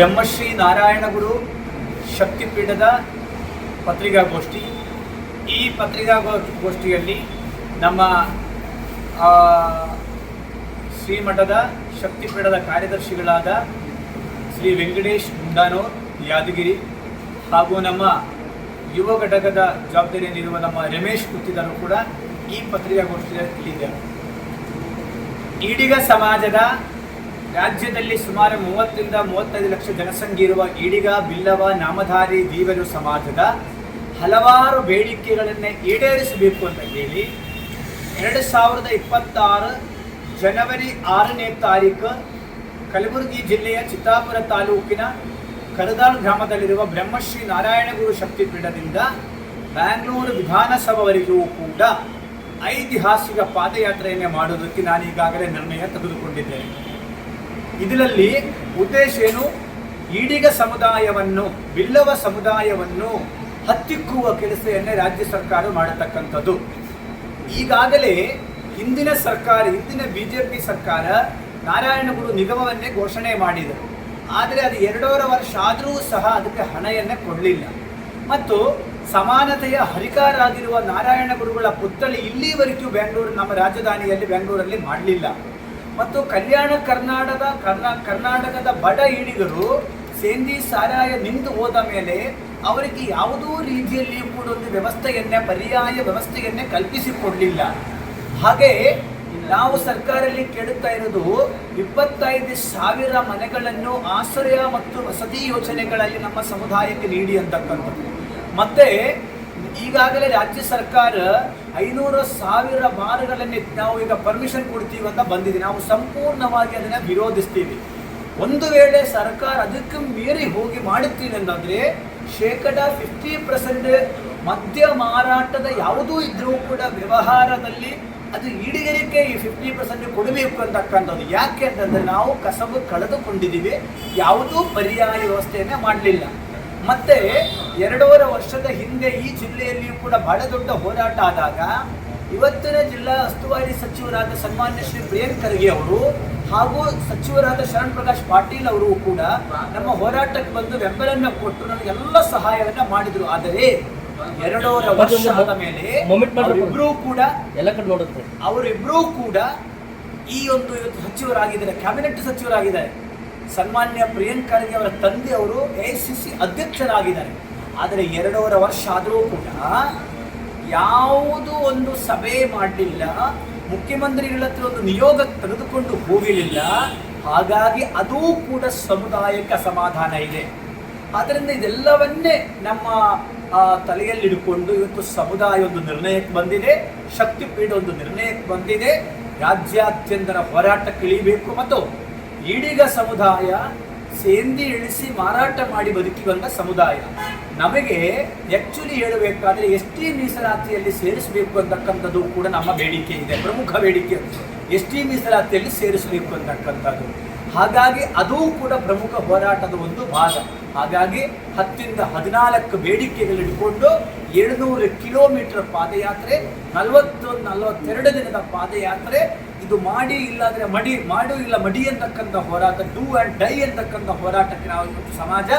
ಬ್ರಹ್ಮಶ್ರೀ ನಾರಾಯಣಗುರು ಶಕ್ತಿಪೀಠದ ಪತ್ರಿಕಾಗೋಷ್ಠಿ. ಈ ಪತ್ರಿಕಾಗೋಷ್ಠಿಯಲ್ಲಿ ನಮ್ಮ ಶ್ರೀಮಠದ ಶಕ್ತಿಪೀಠದ ಕಾರ್ಯದರ್ಶಿಗಳಾದ ಶ್ರೀ ವೆಂಕಟೇಶ್ ಮುಂಡಾನೂರ್, ಯಾದಗಿರಿ, ಹಾಗೂ ನಮ್ಮ ಯುವ ಘಟಕದ ಜವಾಬ್ದಾರಿಯಲ್ಲಿರುವ ನಮ್ಮ ರಮೇಶ್ ಕುತ್ತಿದರು ಕೂಡ ಈ ಪತ್ರಿಕಾಗೋಷ್ಠಿಯಲ್ಲಿದ್ದಾರೆ. ಈಡಿಗ ಸಮಾಜದ ರಾಜ್ಯದಲ್ಲಿ ಸುಮಾರು ಮೂವತ್ತರಿಂದ ಮೂವತ್ತೈದು ಲಕ್ಷ ಜನಸಂಖ್ಯೆ ಇರುವ ಈಡಿಗ, ಬಿಲ್ಲವ, ನಾಮಧಾರಿ ದೀವರು ಸಮಾಜದ ಹಲವಾರು ಬೇಡಿಕೆಗಳನ್ನು ಈಡೇರಿಸಬೇಕು ಅಂತ ಹೇಳಿ ಎರಡು ಸಾವಿರದ ಇಪ್ಪತ್ತಾರು ಜನವರಿ ಆರನೇ ತಾರೀಕು ಕಲಬುರಗಿ ಜಿಲ್ಲೆಯ ಚಿತ್ತಾಪುರ ತಾಲೂಕಿನ ಕರದಾಳ್ ಗ್ರಾಮದಲ್ಲಿರುವ ಬ್ರಹ್ಮಶ್ರೀ ನಾರಾಯಣಗುರು ಶಕ್ತಿಪೀಠದಿಂದ ಬ್ಯಾಂಗ್ಳೂರು ವಿಧಾನಸಭೆವರೆಗೂ ಕೂಡ ಐತಿಹಾಸಿಕ ಪಾದಯಾತ್ರೆಯನ್ನೇ ಮಾಡುವುದಕ್ಕೆ ನಾನು ಈಗಾಗಲೇ ನಿರ್ಣಯ ತೆಗೆದುಕೊಂಡಿದ್ದೇನೆ. ಇದರಲ್ಲಿ ಉದ್ದೇಶ ಏನು? ಈಡಿಗ ಸಮುದಾಯವನ್ನು, ಬಿಲ್ಲವ ಸಮುದಾಯವನ್ನು ಹತ್ತಿಕ್ಕುವ ಕೆಲಸವನ್ನೇ ರಾಜ್ಯ ಸರ್ಕಾರ ಮಾಡತಕ್ಕಂಥದ್ದು. ಈಗಾಗಲೇ ಹಿಂದಿನ ಸರ್ಕಾರ, ಹಿಂದಿನ ಬಿ ಜೆ ಪಿ ಸರ್ಕಾರ ನಾರಾಯಣಗುರು ನಿಗಮವನ್ನೇ ಘೋಷಣೆ ಮಾಡಿದರು ಆದರೆ ಅದು ಎರಡೂವರೆ ವರ್ಷ ಆದರೂ ಸಹ ಅದಕ್ಕೆ ಹಣೆಯನ್ನು ಕೊಡಲಿಲ್ಲ. ಮತ್ತು ಸಮಾನತೆಯ ಹರಿಕಾರಾಗಿರುವ ನಾರಾಯಣ ಗುರುಗಳ ಪುತ್ಥಳಿ ಇಲ್ಲಿವರೆಗೂ ಬೆಂಗಳೂರು ನಮ್ಮ ರಾಜಧಾನಿಯಲ್ಲಿ ಬೆಂಗಳೂರಲ್ಲಿ ಮಾಡಲಿಲ್ಲ. ಮತ್ತು ಕಲ್ಯಾಣ ಕರ್ನಾಟಕದ ಕರ್ನಾ ಕರ್ನಾಟಕದ ಬಡ ಈಡಿಗರು ಸೇಂದಿ ಸಾರಾಯ ನಿಂತು ಹೋದ ಮೇಲೆ ಅವರಿಗೆ ಯಾವುದೋ ರೀತಿಯಲ್ಲಿ ಕೂಡ ಒಂದು ವ್ಯವಸ್ಥೆಯನ್ನೇ, ಪರ್ಯಾಯ ವ್ಯವಸ್ಥೆಯನ್ನೇ ಕಲ್ಪಿಸಿಕೊಡಲಿಲ್ಲ ಹಾಗೆ ನಾವು ಸರ್ಕಾರದಲ್ಲಿ ಕೇಳುತ್ತಾ ಇರೋದು ಇಪ್ಪತ್ತೈದು ಸಾವಿರ ಮನೆಗಳನ್ನು ಆಶ್ರಯ ಮತ್ತು ವಸತಿ ಯೋಜನೆಗಳಲ್ಲಿ ನಮ್ಮ ಸಮುದಾಯಕ್ಕೆ ನೀಡಿ ಅಂತಕ್ಕಂಥದ್ದು. ಮತ್ತೆ ಈಗಾಗಲೇ ರಾಜ್ಯ ಸರ್ಕಾರ ಐನೂರು ಸಾವಿರ ಬಾರ್ಗಳನ್ನೇ ನಾವು ಈಗ ಪರ್ಮಿಷನ್ ಕೊಡ್ತೀವಿ ಅಂತ ಬಂದಿದೆ. ನಾವು ಸಂಪೂರ್ಣವಾಗಿ ಅದನ್ನು ವಿರೋಧಿಸ್ತೀವಿ. ಒಂದು ವೇಳೆ ಸರ್ಕಾರ ಅದಕ್ಕೆ ಮೀರಿ ಹೋಗಿ ಮಾಡುತ್ತೀನಿ ಅಂತಂದ್ರೆ ಶೇಕಡ ಫಿಫ್ಟಿ ಪರ್ಸೆಂಟ್ ಮದ್ಯ ಮಾರಾಟದ ಯಾವುದೂ ಇದ್ರೂ ಕೂಡ ವ್ಯವಹಾರದಲ್ಲಿ ಅದು ಈಡಿಗರಿಕೆ ಈ ಫಿಫ್ಟಿ ಪರ್ಸೆಂಟ್ ಕೊಡಬೇಕು ಅಂತಕ್ಕಂಥದ್ದು ಯಾಕೆ ಅಂತಂದ್ರೆ ನಾವು ಕಸಬು ಕಳೆದುಕೊಂಡಿದ್ದೀವಿ. ಯಾವುದೂ ಪರ್ಯಾಯ ವ್ಯವಸ್ಥೆಯನ್ನೇ ಮಾಡಲಿಲ್ಲ. ಮತ್ತೆ ಎರಡೂವರೆ ವರ್ಷದ ಹಿಂದೆ ಈ ಜಿಲ್ಲೆಯಲ್ಲಿಯೂ ಕೂಡ ಬಹಳ ದೊಡ್ಡ ಹೋರಾಟ ಆದಾಗ ಇವತ್ತಿನ ಜಿಲ್ಲಾ ಉಸ್ತುವಾರಿ ಸಚಿವರಾದ ಸನ್ಮಾನ್ಯ ಶ್ರೀ ಪ್ರಿಯಾಂಕ್ ಖರ್ಗೆ ಅವರು ಹಾಗೂ ಸಚಿವರಾದ ಶರಣ್ ಪ್ರಕಾಶ್ ಪಾಟೀಲ್ ಅವರು ಕೂಡ ನಮ್ಮ ಹೋರಾಟಕ್ಕೆ ಬಂದು ಬೆಂಬಲವನ್ನು ಕೊಟ್ಟು ನನಗೆಲ್ಲ ಸಹಾಯವನ್ನ ಮಾಡಿದ್ರು. ಆದರೆ ಎರಡೂವರೆ ವರ್ಷ ಆದ ಮೇಲೆ ಅವರಿಬ್ರೂ ಕೂಡ ಎಲ್ಲ ಕೂಡ ಈ ಒಂದು ಇವತ್ತು ಸಚಿವರಾಗಿದ್ದಾರೆ ಕ್ಯಾಬಿನೆಟ್ ಸಚಿವರಾಗಿದ್ದಾರೆ. ಸನ್ಮಾನ್ಯ ಪ್ರಿಯಾಂಕ್ ಖರ್ಗೆ ಅವರ ತಂದೆ ಅವರು ಎ ಸಿ ಸಿ ಅಧ್ಯಕ್ಷರಾಗಿದ್ದಾರೆ. ಆದರೆ ಎರಡೂವರೆ ವರ್ಷ ಆದರೂ ಕೂಡ ಯಾವುದೂ ಒಂದು ಸಭೆ ಮಾಡಲಿಲ್ಲ ಮುಖ್ಯಮಂತ್ರಿಗಳ ಹತ್ರ ಒಂದು ನಿಯೋಗ ತೆಗೆದುಕೊಂಡು ಹೋಗಲಿಲ್ಲ. ಹಾಗಾಗಿ ಅದೂ ಕೂಡ ಸಮುದಾಯಕ್ಕೆ ಅಸಮಾಧಾನ ಇದೆ. ಆದ್ದರಿಂದ ಇದೆಲ್ಲವನ್ನೇ ನಮ್ಮ ಆ, ತಲೆಯಲ್ಲಿಟ್ಟುಕೊಂಡು ಇವತ್ತು ಸಮುದಾಯ ಒಂದು ನಿರ್ಣಯಕ್ಕೆ ಬಂದಿದೆ ಶಕ್ತಿಪೀಠ ಒಂದು ನಿರ್ಣಯಕ್ಕೆ ಬಂದಿದೆ. ರಾಜ್ಯಾದ್ಯಂತರ ಹೋರಾಟಕ್ಕೆ ಇಳಿಬೇಕು ಮತ್ತು ಈಡಿಗ ಸಮುದಾಯ ಸೇಂದಿ ಇಳಿಸಿ ಮಾರಾಟ ಮಾಡಿ ಬದುಕಿ ಬಂದ ಸಮುದಾಯ. ನಮಗೆ ಆ್ಯಕ್ಚುಲಿ ಹೇಳಬೇಕಾದ್ರೆ ಎಸ್ ಟಿ ಮೀಸಲಾತಿಯಲ್ಲಿ ಸೇರಿಸಬೇಕು ಅಂತಕ್ಕಂಥದ್ದು ಕೂಡ ನಮ್ಮ ಬೇಡಿಕೆ ಇದೆ, ಪ್ರಮುಖ ಬೇಡಿಕೆ ಎಸ್ ಟಿ ಮೀಸಲಾತಿಯಲ್ಲಿ ಸೇರಿಸಬೇಕು ಅಂತಕ್ಕಂಥದ್ದು. ಹಾಗಾಗಿ ಅದೂ ಕೂಡ ಪ್ರಮುಖ ಹೋರಾಟದ ಒಂದು ಭಾಗ. ಹಾಗಾಗಿ ಹತ್ತಿಂದ ಹದಿನಾಲ್ಕು ಬೇಡಿಕೆಗಳಿಟ್ಕೊಂಡು ಏಳುನೂರು ಕಿಲೋಮೀಟರ್ ಪಾದಯಾತ್ರೆ, ನಲವತ್ತು, ನಲವತ್ತೆರಡು ದಿನದ ಪಾದಯಾತ್ರೆ ಇದು ಮಾಡಿ ಇಲ್ಲಾಂದರೆ ಮಡಿ, ಮಾಡು ಇಲ್ಲ ಮಡಿ ಅಂತಕ್ಕಂಥ ಹೋರಾಟ ಡೂ ಆ್ಯಂಡ್ ಡೈ ಅಂತಕ್ಕಂಥ ಹೋರಾಟಕ್ಕೆ ನಾವು ಇವತ್ತು ಸಮಾಜ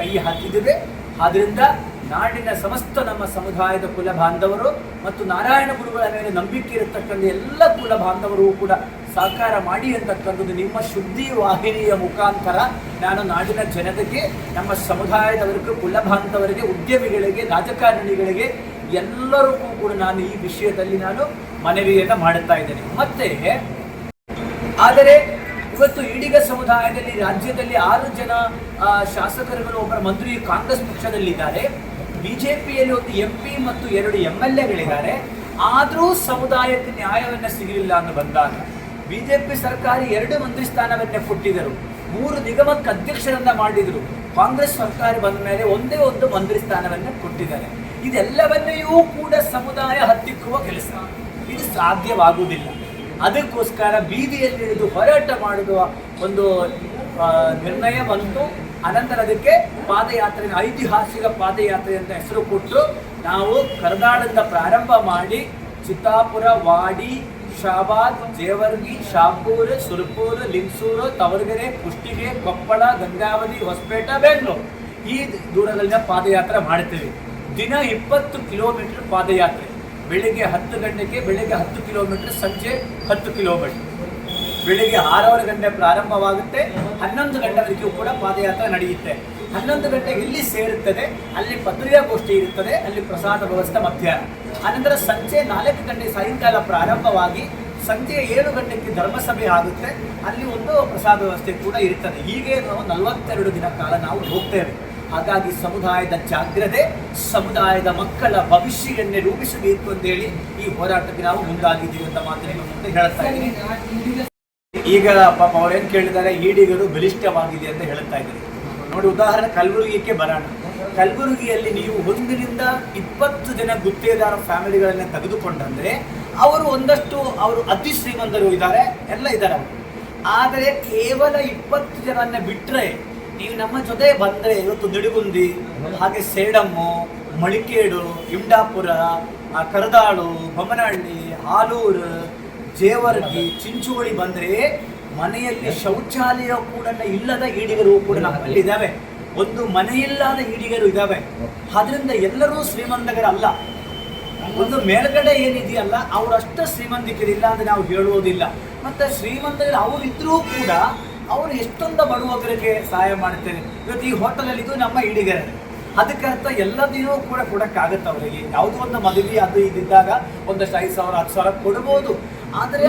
ಕೈ ಹಾಕಿದ್ದೇವೆ. ಆದ್ದರಿಂದ ನಾಡಿನ ಸಮಸ್ತ ನಮ್ಮ ಸಮುದಾಯದ ಕುಲ ಬಾಂಧವರು ಮತ್ತು ನಾರಾಯಣ ಗುರುಗಳ ಮೇಲೆ ನಂಬಿಕೆ ಇರತಕ್ಕಂಥ ಎಲ್ಲ ಕುಲ ಬಾಂಧವರು ಕೂಡ ಸಹಕಾರ ಮಾಡಿ ಅಂತಕ್ಕಂಥದ್ದು ನಿಮ್ಮ ಶುದ್ಧಿ ವಾಹಿನಿಯ ಮುಖಾಂತರ ನಾನು ನಾಡಿನ ಜನತೆಗೆ, ನಮ್ಮ ಸಮುದಾಯದವರಿಗೂ, ಕುಲ ಬಾಂಧವರಿಗೆ, ಉದ್ಯಮಿಗಳಿಗೆ, ರಾಜಕಾರಣಿಗಳಿಗೆ ಎಲ್ಲರಿಗೂ ಕೂಡ ನಾನು ಈ ವಿಷಯದಲ್ಲಿ ನಾನು ಮನವಿಯನ್ನು ಮಾಡುತ್ತಾ ಇದ್ದೇನೆ. ಮತ್ತೆ, ಆದರೆ ಇವತ್ತು ಈಡಿಗ ಸಮುದಾಯದಲ್ಲಿ, ರಾಜ್ಯದಲ್ಲಿ ಆರು ಜನ ಶಾಸಕರುಗಳು ಒಬ್ಬರ ಮಂತ್ರಿ, ಕಾಂಗ್ರೆಸ್ ಪಕ್ಷದಲ್ಲಿದ್ದಾರೆ. ಬಿಜೆಪಿಯಲ್ಲಿ ಒಂದು ಎಂ ಪಿ ಮತ್ತು ಎರಡು ಎಂ ಎಲ್ ಎಗಳಿದ್ದಾರೆ ಆದರೂ ಸಮುದಾಯಕ್ಕೆ ನ್ಯಾಯವನ್ನು ಸಿಗಲಿಲ್ಲ ಅಂತ ಬಂದಾಗ ಬಿಜೆಪಿ ಸರ್ಕಾರ ಎರಡು ಮಂತ್ರಿ ಸ್ಥಾನವನ್ನೇ ಕೊಟ್ಟಿದ್ದರು. ಮೂರು ನಿಗಮಕ್ಕೆ ಅಧ್ಯಕ್ಷರನ್ನ ಮಾಡಿದರು. ಕಾಂಗ್ರೆಸ್ ಸರ್ಕಾರ ಬಂದ ಮೇಲೆ ಒಂದೇ ಒಂದು ಮಂತ್ರಿ ಸ್ಥಾನವನ್ನು ಕೊಟ್ಟಿದ್ದಾರೆ. ಇದೆಲ್ಲವನ್ನೆಯೂ ಕೂಡ ಸಮುದಾಯ ಹತ್ತಿಕ್ಕುವ ಕೆಲಸ. ಇದು ಸಾಧ್ಯವಾಗುವುದಿಲ್ಲ. ಅದಕ್ಕೋಸ್ಕರ ಬೀದಿಯಲ್ಲಿ ಇಳಿದು ಹೋರಾಟ ಮಾಡುವ ಒಂದು ನಿರ್ಣಯ ಬಂತು. ಅನಂತರ ಅದಕ್ಕೆ ಪಾದಯಾತ್ರೆ ಐತಿಹಾಸಿಕ ಪಾದಯಾತ್ರೆ ಅಂತ ಹೆಸರು ಕೊಟ್ಟು ನಾವು ಕರ್ನಾಟಕದ ಪ್ರಾರಂಭ ಮಾಡಿ, ಚಿತ್ತಾಪುರ, ವಾಡಿ, ಶಾಬಾದ್, ಜೇವರ್ಗಿ, ಶಾಪೂರ್, ಸುರ್ಪೂರ್, ಲಿಂಗಸೂರು, ತವರಗೆರೆ, ಕುಷ್ಟಿಗೆ, ಕೊಪ್ಪಳ, ಗಂಗಾವತಿ, ಹೊಸಪೇಟ, ಬೆಂಗಳೂರು ಈ ದೂರದಲ್ಲಿನ ಪಾದಯಾತ್ರೆ ಮಾಡುತ್ತೇವೆ ದಿನ ಇಪ್ಪತ್ತು ಕಿಲೋಮೀಟರ್ ಪಾದಯಾತ್ರೆ. ಬೆಳಿಗ್ಗೆ ಹತ್ತು ಗಂಟೆಗೆ ಬೆಳಿಗ್ಗೆ ಹತ್ತು ಕಿಲೋಮೀಟರ್, ಸಂಜೆ ಹತ್ತು ಕಿಲೋಮೀಟರ್. ಬೆಳಿಗ್ಗೆ ಆರೂವರೆ ಗಂಟೆ ಪ್ರಾರಂಭವಾಗುತ್ತೆ, ಹನ್ನೊಂದು ಗಂಟೆವರೆಗೂ ಕೂಡ ಪಾದಯಾತ್ರೆ ನಡೆಯುತ್ತೆ. ಹನ್ನೊಂದು ಗಂಟೆಗೆ ಇಲ್ಲಿ ಸೇರುತ್ತದೆ, ಅಲ್ಲಿ ಪತ್ರಿಕಾಗೋಷ್ಠಿ ಇರುತ್ತದೆ, ಅಲ್ಲಿ ಪ್ರಸಾದ ವ್ಯವಸ್ಥೆ ಮಧ್ಯಾಹ್ನ. ಅನಂತರ ಸಂಜೆ ನಾಲ್ಕು ಗಂಟೆ ಸಾಯಂಕಾಲ ಪ್ರಾರಂಭವಾಗಿ ಸಂಜೆ ಏಳು ಗಂಟೆಗೆ ಧರ್ಮಸಭೆ ಆಗುತ್ತೆ, ಅಲ್ಲಿ ಒಂದು ಪ್ರಸಾದ ವ್ಯವಸ್ಥೆ ಕೂಡ ಇರುತ್ತದೆ ಹೀಗೆ ನಾವು ನಲವತ್ತೆರಡು ದಿನ ಕಾಲ ನಾವು ಹೋಗ್ತೇವೆ. ಹಾಗಾಗಿ ಸಮುದಾಯದ ಜಾಗ್ರತೆ, ಸಮುದಾಯದ ಮಕ್ಕಳ ಭವಿಷ್ಯವನ್ನೇ ರೂಪಿಸಬೇಕು ಅಂತೇಳಿ ಈ ಹೋರಾಟಕ್ಕೆ ನಾವು ಮುಂದಾಗಿದ್ದೀವಿ ಅಂತ ಮಾತ್ರ ಅಂತ ಹೇಳ್ತಾ ಇದ್ದೀನಿ. ಈಗ ಪಾಪ ಅವ್ರೇನ್ ಕೇಳಿದ್ದಾರೆ, ಈಡಿಗರು ಬಲಿಷ್ಠವಾಗಿದೆ ಅಂತ ಹೇಳ್ತಾ ಇದ್ದಾರೆ. ನೋಡಿ ಉದಾಹರಣೆ ಕಲ್ಬುರ್ಗಿಗೆ ಬರೋಣ. ಕಲಬುರಗಿಯಲ್ಲಿ ನೀವು ಒಂದರಿಂದ ಇಪ್ಪತ್ತು ಜನ ಗುತ್ತೇದಾರ ಫ್ಯಾಮಿಲಿಗಳನ್ನ ತೆಗೆದುಕೊಂಡಂದ್ರೆ ಅವರು ಒಂದಷ್ಟು ಅವರು ಅತಿ ಶ್ರೀಮಂತರು ಇದ್ದಾರೆ, ಎಲ್ಲ ಇದ್ದಾರೆ ಆದರೆ ಕೇವಲ ಇಪ್ಪತ್ತು ಜನನ್ನ ಬಿಟ್ರೆ ನೀವು ನಮ್ಮ ಜೊತೆ ಬಂದ್ರೆ ಇವತ್ತು ನಿಡುಗುಂದಿ ಹಾಗೆ ಸೇಡಮ್ಮು, ಮಳಿಕೇಡು, ಇಂಡಾಪುರ ಕರದಾಳು ಬೊಮ್ಮನಹಳ್ಳಿ, ಹಾಲೂರು, ಜೇವರ್ಗಿ ಚಿಂಚೋಳಿ ಬಂದ್ರೆ ಮನೆಯಲ್ಲಿ ಶೌಚಾಲಯ ಕೂಡ ಇಲ್ಲದ ಈಡಿಗರು ಕೂಡ ನಮ್ಮಲ್ಲಿ ಇದ್ದಾವೆ ಒಂದು ಮನೆಯಿಲ್ಲದ ಈಡಿಗರು ಇದ್ದಾವೆ ಆದ್ರಿಂದ ಎಲ್ಲರೂ ಶ್ರೀಮಂತಗರಲ್ಲ. ಒಂದು ಮೇಲ್ಗಡೆ ಏನಿದೆಯಲ್ಲ, ಅವರಷ್ಟು ಶ್ರೀಮಂತಿಕರಿಲ್ಲ ಅಂತ ನಾವು ಹೇಳುವುದಿಲ್ಲ. ಮತ್ತೆ ಶ್ರೀಮಂತರು ಅವರಿದ್ರೂ ಕೂಡ ಅವರು ಎಷ್ಟೊಂದು ಬಡವರಿಗೆ ಸಹಾಯ ಮಾಡ್ತೇನೆ ಇವತ್ತು ಈ ಹೋಟೆಲಲ್ಲಿ ಇದು ನಮ್ಮ ಈಡಿಗರೆ ಅದಕ್ಕೆ ಅರ್ಥ ಎಲ್ಲ ದಿನವೂ ಕೂಡ ಕೊಡಕ್ಕಾಗತ್ತೆ ಅವರಿಗೆ. ಯಾವುದೋ ಒಂದು ಮದುವೆ ಅದು ಇದ್ದಿದ್ದಾಗ ಒಂದಷ್ಟು ಐದು ಸಾವಿರ ಹತ್ತು ಸಾವಿರ ಕೊಡ್ಬೋದು. ಆದರೆ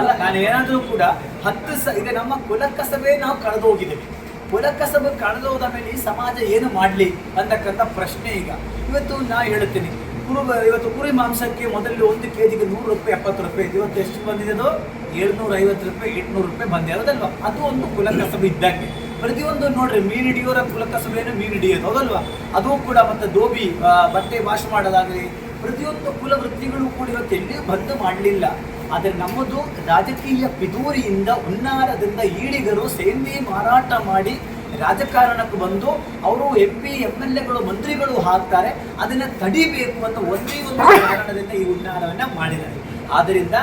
ಅಲ್ಲ ನಾನು ಏನಾದರೂ ಕೂಡ ಹತ್ತು ಸ ಈಗ ನಮ್ಮ ಕುಲಕಸಬೆ ನಾವು ಕಳೆದು ಹೋಗಿದ್ದೇವೆ. ಕುಲಕಸಬೆ ಕಳೆದು ಹೋದ ಮೇಲೆ ಈ ಸಮಾಜ ಏನು ಮಾಡಲಿ ಅಂತಕ್ಕಂಥ ಪ್ರಶ್ನೆ ಈಗ. ಇವತ್ತು ನಾ ಹೇಳ್ತೀನಿ ಕುರು ಇವತ್ತು ಕುರಿ ಮಾಂಸಕ್ಕೆ ಮೊದಲು ಒಂದು ಕೆ ಜಿಗೆ ನೂರು ರೂಪಾಯಿ, ಎಪ್ಪತ್ತು ರೂಪಾಯಿ ಇದೆ. ಇವತ್ತು ಎಷ್ಟು ಬಂದಿದೆ ಅದು? ಏಳ್ನೂರ ಐವತ್ತು ರೂಪಾಯಿ, ಎಂಟ್ನೂರು ರೂಪಾಯಿ ಬಂದಿರೋದಲ್ವಾ ಅದು ಒಂದು ಕುಲಕಸಬೆ ಇದ್ದಂಗೆ. ಪ್ರತಿಯೊಂದು ನೋಡ್ರಿ, ಮೀನು ಹಿಡಿಯೋರ ಕುಲಕಸಬೆಯನ್ನು ಮೀನು ಹಿಡಿಯೋದು, ಹೌದಲ್ವಾ? ಅದು ಕೂಡ ಮತ್ತೆ ದೋಬಿ ಬಟ್ಟೆ ವಾಶ್ ಮಾಡೋದಾಗಲಿ, ಪ್ರತಿಯೊಂದು ಕುಲ ವೃತ್ತಿಗಳು ಕೂಡ ಇವತ್ತು ಎಲ್ಲಿಯೂ ಬಂದ್ ಮಾಡಲಿಲ್ಲ. ಆದರೆ ನಮ್ಮದು ರಾಜಕೀಯ ಪಿದೂರಿಯಿಂದ ಉನ್ನಾರದಿಂದ ಈಡಿಗರು ಸೇಂದಿ ಮಾರಾಟ ಮಾಡಿ ರಾಜಕಾರಣಕ್ಕೆ ಬಂದು ಅವರು ಎಂ ಪಿ ಎಂ ಎಲ್ ಎಗಳು ಮಂತ್ರಿಗಳು ಹಾಕ್ತಾರೆ ಅದನ್ನ ತಡಿಬೇಕು ಅಂತ ಒಂದೇ ಒಂದು ಕಾರಣದಿಂದ ಈ ಉನ್ನಾರವನ್ನ ಮಾಡಿದ್ದಾರೆ. ಆದ್ದರಿಂದ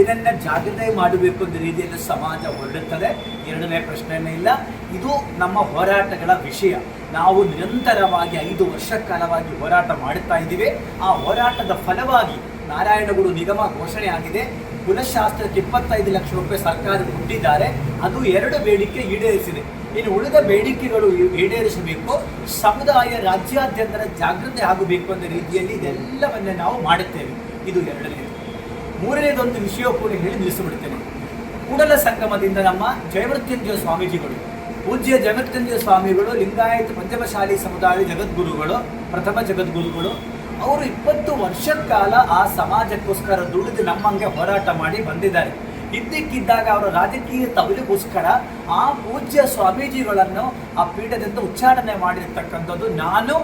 ಇದನ್ನ ಜಾಗೃತಿ ಮಾಡಬೇಕು ಅಂತ ರೀತಿಯಲ್ಲಿ ಸಮಾಜ ಹೊರಡುತ್ತದೆ. ಎರಡನೇ ಪ್ರಶ್ನೆನೇ ಇಲ್ಲ. ಇದು ನಮ್ಮ ಹೋರಾಟಗಳ ವಿಷಯ. ನಾವು ನಿರಂತರವಾಗಿ ಐದು ವರ್ಷ ಕಾಲವಾಗಿ ಹೋರಾಟ ಮಾಡುತ್ತಾ ಇದ್ದೀವಿ. ಆ ಹೋರಾಟದ ಫಲವಾಗಿ ನಾರಾಯಣಗುರು ನಿಗಮ ಘೋಷಣೆ ಆಗಿದೆ. ಕುಲಶಾಸ್ತ್ರಕ್ಕೆ ಇಪ್ಪತ್ತೈದು ಲಕ್ಷ ರೂಪಾಯಿ ಸರ್ಕಾರ ಕೊಟ್ಟಿದ್ದಾರೆ. ಅದು ಎರಡು ಬೇಡಿಕೆ ಈಡೇರಿಸಿದೆ. ಇನ್ನು ಉಳಿದ ಬೇಡಿಕೆಗಳು ಈಡೇರಿಸಬೇಕು, ಸಮುದಾಯ ರಾಜ್ಯಾದ್ಯಂತರ ಜಾಗೃತಿ ಆಗಬೇಕು ಅನ್ನೋ ರೀತಿಯಲ್ಲಿ ಇದೆಲ್ಲವನ್ನೇ ನಾವು ಮಾಡುತ್ತೇವೆ. ಇದು ಎರಡನೇದು. ಮೂರನೇದೊಂದು ವಿಷಯ ಕೂಡ ಹೇಳಿ ನಿಲ್ಲಿಸಿಬಿಡ್ತೇನೆ. ಕೂಡಲ ಸಂಗಮದಿಂದ ನಮ್ಮ ಜಯಮೃತ್ಯುಂಜಯ ಸ್ವಾಮೀಜಿಗಳು, ಪೂಜ್ಯ ಜಯಮೃತ್ಯುಂಜಯ ಸ್ವಾಮಿಗಳು, ಲಿಂಗಾಯತ ಪಂಚಮಶಾಲಿ ಸಮುದಾಯ ಜಗದ್ಗುರುಗಳು, ಪ್ರಥಮ ಜಗದ್ಗುರುಗಳು, ಅವರು ಇಪ್ಪತ್ತು ವರ್ಷ ಕಾಲ ಆ ಸಮಾಜಕ್ಕೋಸ್ಕರ ದುಡಿದು ನಮ್ಮಂಗೆ ಹೋರಾಟ ಮಾಡಿ ಬಂದಿದ್ದಾರೆ. ಇದ್ದಕ್ಕಿದ್ದಾಗ ಅವರ ರಾಜಕೀಯ ತವಲಿಗೋಸ್ಕರ ಆ ಪೂಜ್ಯ ಸ್ವಾಮೀಜಿಗಳನ್ನು ಆ ಪೀಠದಿಂದ ಉಚ್ಚಾರಣೆ ಮಾಡಿರ್ತಕ್ಕಂಥದ್ದು. ನಾನು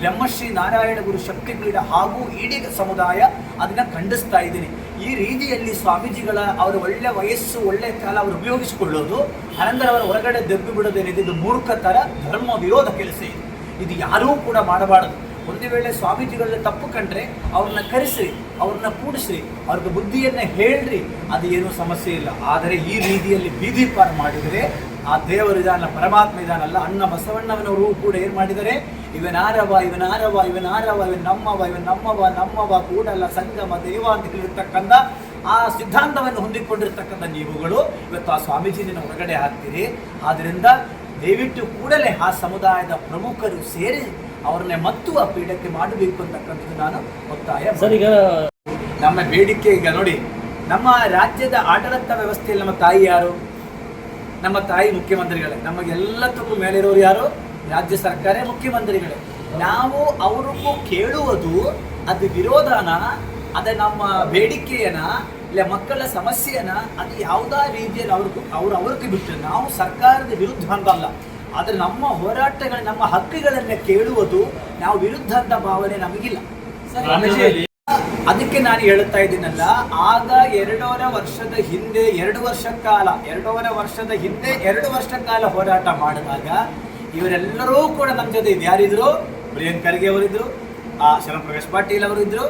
ಬ್ರಹ್ಮಶ್ರೀ ನಾರಾಯಣ ಗುರು ಶಕ್ತಿಪೀಠ ಹಾಗೂ ಈಡಿ ಸಮುದಾಯ ಅದನ್ನ ಖಂಡಿಸ್ತಾ ಇದ್ದೀನಿ. ಈ ರೀತಿಯಲ್ಲಿ ಸ್ವಾಮೀಜಿಗಳ ಅವರ ಒಳ್ಳೆ ವಯಸ್ಸು, ಒಳ್ಳೆ ಕಾಲ ಅವರು ಉಪಯೋಗಿಸಿಕೊಳ್ಳೋದು, ಅನಂತರ ಅವರ ಹೊರಗಡೆ ದಬ್ಬಿ ಬಿಡೋದೇನಿದೆ ಇದು ಮೂರ್ಖತರ ಧರ್ಮ ವಿರೋಧ ಕೆಲಸ ಇದು. ಇದು ಯಾರೂ ಕೂಡ ಮಾಡಬಾರದು. ಒಂದು ವೇಳೆ ಸ್ವಾಮೀಜಿಗಳನ್ನ ತಪ್ಪು ಕಂಡ್ರೆ ಅವ್ರನ್ನ ಕರೆಸ್ರಿ, ಅವ್ರನ್ನ ಕೂಡಿಸ್ರಿ ಅವ್ರಿಗೆ ಬುದ್ಧಿಯನ್ನ ಹೇಳ್ರಿ, ಅದು ಏನೂ ಸಮಸ್ಯೆ ಇಲ್ಲ. ಆದರೆ ಈ ರೀತಿಯಲ್ಲಿ ಬೀದಿ ಪಾರು ಮಾಡಿದರೆ ಆ ದೇವರ ಇದಾನ ಪರಮಾತ್ಮ ಇದಾನಲ್ಲ, ಅಣ್ಣ ಬಸವಣ್ಣವನವರು ಕೂಡ ಏನು ಮಾಡಿದರೆ ಇವನಾರವ ಇವನಾರವ ಇವನಾರವ ಇವನ್ ನಮ್ಮವ ಇವನ್ ನಮ್ಮವ ನಮ್ಮವ ಕೂಡಲ್ಲ, ಸಂಗಮ, ದೇವ ಅಂತ ಹೇಳಿರ್ತಕ್ಕಂಥ ಆ ಸಿದ್ಧಾಂತವನ್ನು ಹೊಂದಿಕೊಂಡಿರ್ತಕ್ಕಂಥ ನೀವುಗಳು ಇವತ್ತು ಆ ಸ್ವಾಮೀಜಿನ ಹೊರಗಡೆ ಹಾಕ್ತೀರಿ. ಆದ್ದರಿಂದ ದಯವಿಟ್ಟು ಕೂಡಲೇ ಆ ಸಮುದಾಯದ ಪ್ರಮುಖರು ಸೇರಿ ಅವ್ರನ್ನೇ ಮತ್ತು ಆ ಪೀಠಕ್ಕೆ ಮಾಡಬೇಕು ಅಂತಕ್ಕಂಥದ್ದು ನಾನು ಒತ್ತಾಯ ಸರ್ ಈಗ ನಮ್ಮ ಬೇಡಿಕೆ ಈಗ ನೋಡಿ ನಮ್ಮ ರಾಜ್ಯದ ಆಡಳಿತ ವ್ಯವಸ್ಥೆಯಲ್ಲಿ ನಮ್ಮ ತಾಯಿ ಯಾರು? ನಮ್ಮ ತಾಯಿ ಮುಖ್ಯಮಂತ್ರಿಗಳೇ. ನಮಗೆಲ್ಲದಕ್ಕೂ ಮೇಲಿರೋರು ಯಾರು? ರಾಜ್ಯ ಸರ್ಕಾರ ಮುಖ್ಯಮಂತ್ರಿಗಳೇ. ನಾವು ಅವ್ರಿಗೂ ಕೇಳುವುದು ಅದು ವಿರೋಧನ? ಅದೇ ನಮ್ಮ ಬೇಡಿಕೆಯನ್ನ ಇಲ್ಲ ಮಕ್ಕಳ ಸಮಸ್ಯೆಯನ್ನ ಅದು ಯಾವ್ದಾ ರೀತಿಯಲ್ಲಿ ಅವ್ರಿಗೂ ಅವ್ರು ಅವ್ರಿಗೆ ಬಿಟ್ಟರೆ ನಾವು ಸರ್ಕಾರದ ವಿರುದ್ಧ ಅಂತಲ್ಲ ಆದರೆ ನಮ್ಮ ಹೋರಾಟಗಳ ನಮ್ಮ ಹಕ್ಕುಗಳನ್ನ ಕೇಳುವುದು ನಾವು ವಿರುದ್ಧ ಅಂತ ಭಾವನೆ ನಮಗಿಲ್ಲ. ಅದಕ್ಕೆ ನಾನು ಹೇಳುತ್ತಾ ಇದ್ದೀನಲ್ಲ ಆಗ ಎರಡೂವರೆ ವರ್ಷದ ಹಿಂದೆ ಎರಡು ವರ್ಷ ಕಾಲ ಎರಡೂವರೆ ವರ್ಷದ ಹಿಂದೆ ಎರಡು ವರ್ಷ ಕಾಲ ಹೋರಾಟ ಮಾಡಿದಾಗ ಇವರೆಲ್ಲರೂ ಕೂಡ ನಮ್ಮ ಜೊತೆ ಇದ್ದು ಯಾರಿದ್ರು? ಪ್ರಿಯಾಂಕ್ ಖರ್ಗೆ ಅವರಿದ್ರು ಆ ಶರಣ ಪ್ರಕಾಶ್ ಪಾಟೀಲ್ ಅವರಿದ್ರು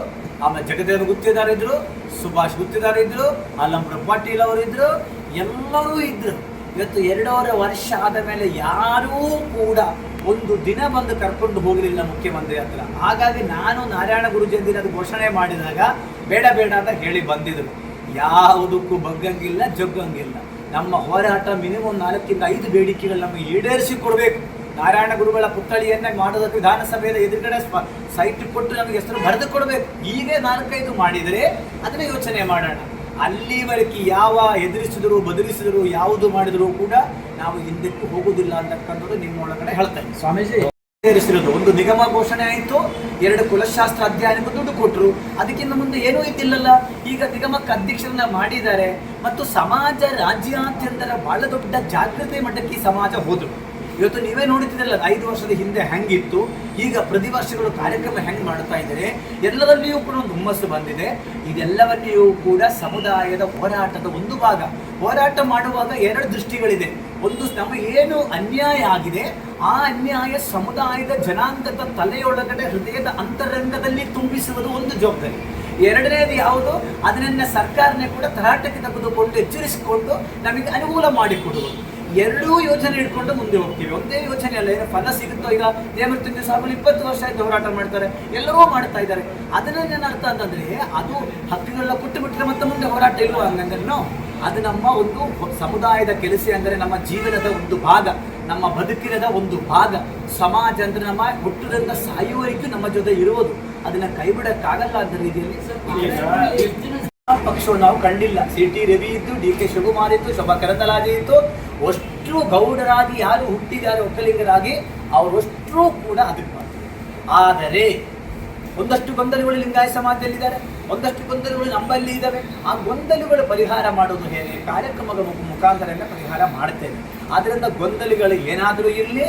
ಆಮೇಲೆ ಜಗದೇವ್ ಗುತ್ತಿದಾರಿದ್ರು ಸುಭಾಷ್ ಗುತ್ತಿದಾರಿದ್ರು ಅಲ್ಲಂಪುರ ಪಾಟೀಲ್ ಅವರಿದ್ರು ಎಲ್ಲರೂ ಇದ್ರು. ಇವತ್ತು ಎರಡೂವರೆ ವರ್ಷ ಆದ ಮೇಲೆ ಯಾರೂ ಕೂಡ ಒಂದು ದಿನ ಬಂದು ಕರ್ಕೊಂಡು ಹೋಗಲಿಲ್ಲ ಮುಖ್ಯಮಂತ್ರಿ ಹತ್ರ. ಹಾಗಾಗಿ ನಾನು ನಾರಾಯಣ ಗುರುಜಿ ಅದು ಘೋಷಣೆ ಮಾಡಿದಾಗ ಬೇಡ ಬೇಡ ಅಂತ ಹೇಳಿ ಬಂದಿದ್ರು. ಯಾವುದಕ್ಕೂ ಬಗ್ಗಂಗಿಲ್ಲ, ಜಗ್ಗಂಗಿಲ್ಲ. ನಮ್ಮ ಹೋರಾಟ ಮಿನಿಮಮ್ ನಾಲ್ಕಿಂದ ಐದು ಬೇಡಿಕೆಗಳು ನಮಗೆ ಈಡೇರಿಸಿ ಕೊಡಬೇಕು ನಾರಾಯಣ ಗುರುಗಳ ಪುತ್ಥಳಿಯನ್ನೇ ಮಾಡೋದಕ್ಕೆ ವಿಧಾನಸಭೆಯ ಎದುರುಗಡೆ ಸೈಟ್ ಕೊಟ್ಟು ನಮಗೆ ಹೆಸರು ಬರೆದು ಕೊಡಬೇಕು. ಈಗೇ ನಾಲ್ಕೈದು ಮಾಡಿದರೆ ಅದನ್ನ ಯೋಚನೆ ಮಾಡೋಣ. ಅಲ್ಲಿವರೆಗೆ ಯಾವ ಎದುರಿಸಿದರೂ ಬದಲಿಸಿದ್ರು ಯಾವುದು ಮಾಡಿದ್ರು ಕೂಡ ನಾವು ಹಿಂದಕ್ಕೆ ಹೋಗುವುದಿಲ್ಲ ಅಂತಕ್ಕಂಥದ್ದು ನಿಮ್ಮ ಒಳಗಡೆ ಹೇಳ್ತೇನೆ ಸ್ವಾಮೀಜಿ. ಸೇರಿಸಿರೋದು ಒಂದು ನಿಗಮ ಘೋಷಣೆ ಆಯಿತು ಎರಡು ಕುಲಶಾಸ್ತ್ರ ಅಧ್ಯಯನಕ್ಕೆ ದುಡ್ಡು ಕೊಟ್ಟರು ಅದಕ್ಕಿಂತ ಮುಂದೆ ಏನೂ ಇದ್ದಿಲ್ಲಲ್ಲ. ಈಗ ನಿಗಮಕ್ಕೆ ಅಧ್ಯಕ್ಷರನ್ನ ಮಾಡಿದ್ದಾರೆ. ಮತ್ತು ಸಮಾಜ ರಾಜ್ಯಾದ್ಯಂತರ ಬಹಳ ದೊಡ್ಡ ಜಾಗೃತಿ ಮಟ್ಟಕ್ಕೆ ಈ ಸಮಾಜ ಹೋದ್ರು. ಇವತ್ತು ನೀವೇ ನೋಡುತ್ತಿದ್ದಲ್ಲ ಐದು ವರ್ಷದ ಹಿಂದೆ ಹೆಂಗಿತ್ತು ಈಗ ಪ್ರತಿ ವರ್ಷಗಳು ಕಾರ್ಯಕ್ರಮ ಹೆಂಗ್ ಮಾಡ್ತಾ ಇದ್ದಾರೆ ಎಲ್ಲದರಲ್ಲಿಯೂ ಕೂಡ ಒಂದು ಹುಮ್ಮಸ್ಸು ಬಂದಿದೆ. ಇದೆಲ್ಲವನ್ನೂ ಕೂಡ ಸಮುದಾಯದ ಹೋರಾಟದ ಒಂದು ಭಾಗ. ಹೋರಾಟ ಮಾಡುವಾಗ ಎರಡು ದೃಷ್ಟಿಗಳಿದೆ. ಒಂದು ನಮ್ಮ ಏನು ಅನ್ಯಾಯ ಆಗಿದೆ, ಆ ಅನ್ಯಾಯ ಸಮುದಾಯದ ಜನಾಂಗದ ತಲೆಯೊಳಗಡೆ ಹೃದಯದ ಅಂತರಂಗದಲ್ಲಿ ತುಂಬಿಸುವುದು ಒಂದು ಜವಾಬ್ದಾರಿ. ಎರಡನೇದು ಯಾವುದು, ಅದನ್ನ ಸರ್ಕಾರನೇ ಕೂಡ ತರಾಟಕ್ಕೆ ತೆಗೆದುಕೊಂಡು ಎಚ್ಚರಿಸಿಕೊಂಡು ನಮಗೆ ಅನುಕೂಲ ಮಾಡಿಕೊಡುವುದು. ಎರಡೂ ಯೋಜನೆ ಇಟ್ಕೊಂಡು ಮುಂದೆ ಹೋಗ್ತೀವಿ. ಒಂದೇ ಯೋಚನೆ ಅಲ್ಲ ಏನೋ ಫಲ ಸಿಗುತ್ತೋ ಈಗ ದೇವರ ಸಾಗಲು ಇಪ್ಪತ್ತು ವರ್ಷ ಆಯ್ತು ಹೋರಾಟ ಮಾಡ್ತಾರೆ ಎಲ್ಲರೂ ಮಾಡ್ತಾ ಇದ್ದಾರೆ. ಅದನ್ನ ಏನರ್ಥ ಅರ್ಥ ಅಂತಂದ್ರೆ ಅದು ಹಕ್ಕುಗಳನ್ನ ಕೊಟ್ಟು ಬಿಟ್ಟರೆ ಮತ್ತೆ ಮುಂದೆ ಹೋರಾಟ ಇಲ್ವಾ ಹಂಗಂದ್ರೆ ಅದು ನಮ್ಮ ಒಂದು ಸಮುದಾಯದ ಕೆಲಸ ಅಂದರೆ ನಮ್ಮ ಜೀವನದ ಒಂದು ಭಾಗ ನಮ್ಮ ಬದುಕಿನದ ಒಂದು ಭಾಗ. ಸಮಾಜ ಅಂದ್ರೆ ನಮ್ಮ ಹುಟ್ಟುದನ್ನ ಸಾಯುವವರೆಗೂ ನಮ್ಮ ಜೊತೆ ಇರುವುದು. ಅದನ್ನ ಕೈ ಬಿಡಕ್ಕಾಗಲ್ಲ ಅಂತ ರೀತಿಯಲ್ಲಿ ಪಕ್ಷವನ್ನು ನಾವು ಕಂಡಿಲ್ಲ. ಸಿ ಟಿ ರವಿ ಇದ್ದು ಡಿ ಕೆ ಶಿವಕುಮಾರ್ ಇತ್ತು ಶೋಭಾ ಕರಂದಲಾಜೆ ಇತ್ತು ಅಷ್ಟು ಗೌಡರಾಗಿ ಯಾರು ಹುಟ್ಟಿದ್ದಾರೆ ಒಕ್ಕಲಿಂಗರಾಗಿ ಅವರಷ್ಟರೂ ಕೂಡ ಅದಕ್ಕೆ ಮಾಡ್ತಾರೆ. ಆದರೆ, ಒಂದಷ್ಟು ಗೊಂದಲಗಳು ಲಿಂಗಾಯತ ಸಮಾಜದಲ್ಲಿದ್ದಾರೆ, ಒಂದಷ್ಟು ಗೊಂದಲಗಳು ನಮ್ಮಲ್ಲಿ ಇದ್ದಾವೆ. ಆ ಗೊಂದಲಗಳು ಪರಿಹಾರ ಮಾಡೋದು ಹೇಗೆ? ಕಾರ್ಯಕ್ರಮದ ಮುಖಾಂತರ ಎಲ್ಲ ಪರಿಹಾರ ಮಾಡ್ತೇವೆ ಆದ್ದರಿಂದ ಗೊಂದಲಗಳು ಏನಾದರೂ ಇರಲಿ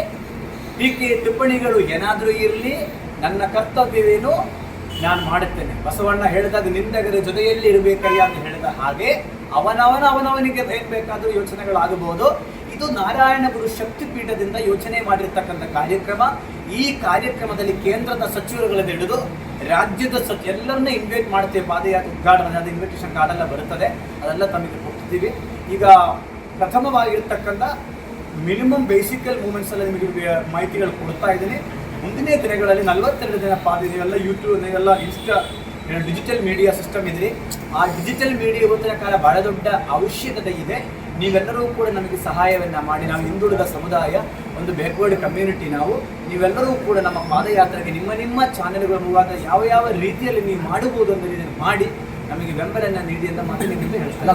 ಟೀಕೆ ಟಿಪ್ಪಣಿಗಳು ಏನಾದರೂ ಇರಲಿ, ನನ್ನ ಕರ್ತವ್ಯವೇನು? ನಾನು ಮಾಡುತ್ತೇನೆ. ಬಸವಣ್ಣ ಹೇಳಿದಾಗ ನಿಂದಗರ ಜೊತೆಯಲ್ಲಿ ಇರಬೇಕಯ್ಯ ಅಂತ ಹೇಳಿದ ಹಾಗೆ ಅವನವನ ಅವನವನಿಗೆ ಏನ್ ಬೇಕಾದ್ರೂ ಯೋಚನೆಗಳಾಗಬಹುದು. ಇದು ನಾರಾಯಣ ಗುರು ಶಕ್ತಿ ಪೀಠದಿಂದ ಯೋಚನೆ ಮಾಡಿರ್ತಕ್ಕಂಥ ಕಾರ್ಯಕ್ರಮ. ಈ ಕಾರ್ಯಕ್ರಮದಲ್ಲಿ ಕೇಂದ್ರದ ಸಚಿವರುಗಳನ್ನು ಹಿಡಿದು ರಾಜ್ಯದ ಸಚ್ ಎಲ್ಲರನ್ನ ಇನ್ವೈಟ್ ಮಾಡ್ತೇವೆ ಪಾದಯಾತ್ರೆ ಉದ್ಘಾಟನೆ, ಅದು ಇನ್ವಿಟೇಷನ್ ಕಾರ್ಡ್ ಎಲ್ಲ ಬರುತ್ತದೆ. ಅದೆಲ್ಲ ತಮಗೆ ಕೊಡ್ತಿದ್ದೀವಿ. ಈಗ ಪ್ರಥಮವಾಗಿರ್ತಕ್ಕಂಥ ಮಿನಿಮಮ್ ಬೇಸಿಕಲ್ ಮೂಮೆಂಟ್ಸ್ ಎಲ್ಲ ನಿಮಗೆ ಮಾಹಿತಿಗಳು ಕೊಡ್ತಾ ಇದ್ದೀನಿ. ಮುಂದಿನ ದಿನಗಳಲ್ಲಿ ನಲವತ್ತೆರಡು ದಿನ ಪಾದ ನೀವೆಲ್ಲ ಯೂಟ್ಯೂಬ್ ನೀವೆಲ್ಲ ಇನ್ಸ್ಟಾ ಡಿಜಿಟಲ್ ಮೀಡಿಯಾ ಸಿಸ್ಟಮ್ ಇದೆ. ಆ ಡಿಜಿಟಲ್ ಮೀಡಿಯಾ ಇವತ್ತಿನ ಕಾಲ ಬಹಳ ದೊಡ್ಡ ಅವಶ್ಯಕತೆ ಇದೆ. ನೀವೆಲ್ಲರೂ ಕೂಡ ನಮಗೆ ಸಹಾಯವನ್ನ ಮಾಡಿ. ನಾವು ಹಿಂದುಳಿದ ಸಮುದಾಯ, ಒಂದು ಬ್ಯಾಕ್ವರ್ಡ್ ಕಮ್ಯುನಿಟಿ ನಾವು, ನೀವೆಲ್ಲರೂ ಕೂಡ ನಮ್ಮ ಪಾದಯಾತ್ರೆಗೆ ನಿಮ್ಮ ನಿಮ್ಮ ಚಾನೆಲ್ಗಳ ಮೂಲಕ ಯಾವ ಯಾವ ರೀತಿಯಲ್ಲಿ ನೀವು ಮಾಡಬಹುದು ಅಂತ ಮಾಡಿ ನಮಗೆ ಬೆಂಬಲನ ನೀಡಿ ಅಂತ ಮಾತಾಡಿ ಹೇಳ್ತಾರೆ